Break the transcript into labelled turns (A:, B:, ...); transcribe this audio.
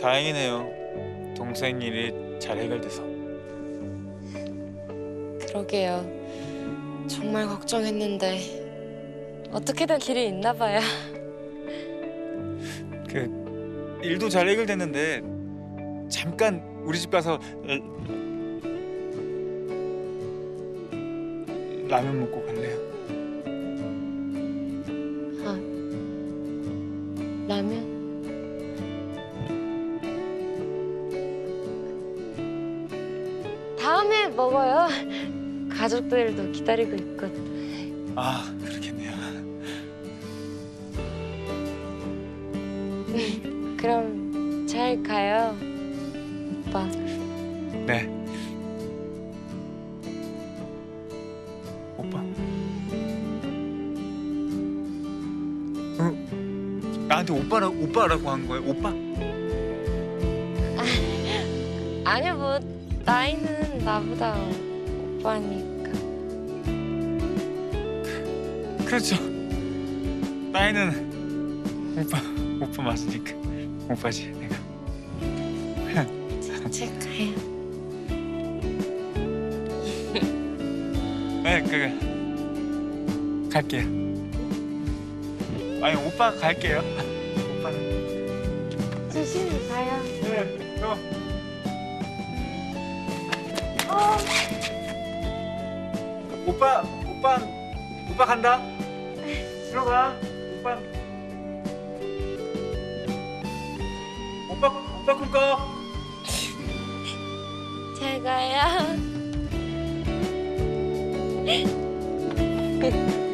A: 다행이네요. 동생 일이 잘 해결돼서.
B: 그러게요. 정말 걱정했는데 어떻게든 길이 있나 봐요.
A: 그 일도 잘 해결됐는데 잠깐 우리 집 가서 라- 라면 먹고 갈래요?
B: 아, 라면? 먹어요. 가족들도 기다리고 있거든.
A: 아 그렇겠네요.
B: 그럼 잘 가요, 오빠.
A: 네. 오빠. 응? 나한테 오빠라 오빠라고 한 거예요? 오빠?
B: 아니 뭐 나이는 나보다 오빠니까.
A: 그렇죠. 나이는 오빠 오빠 맞으니까 오빠지 내가.
B: 제 가요.
A: 네, 그 갈게요. 아니 오빠 갈게요. 오빠는.
B: 조심히 가요.
A: 네, 형. 오빠, 오빠, 오빠 간다. 들어가. 오빠. 오빠, 오빠 꿈꿔.
B: 잘 가요.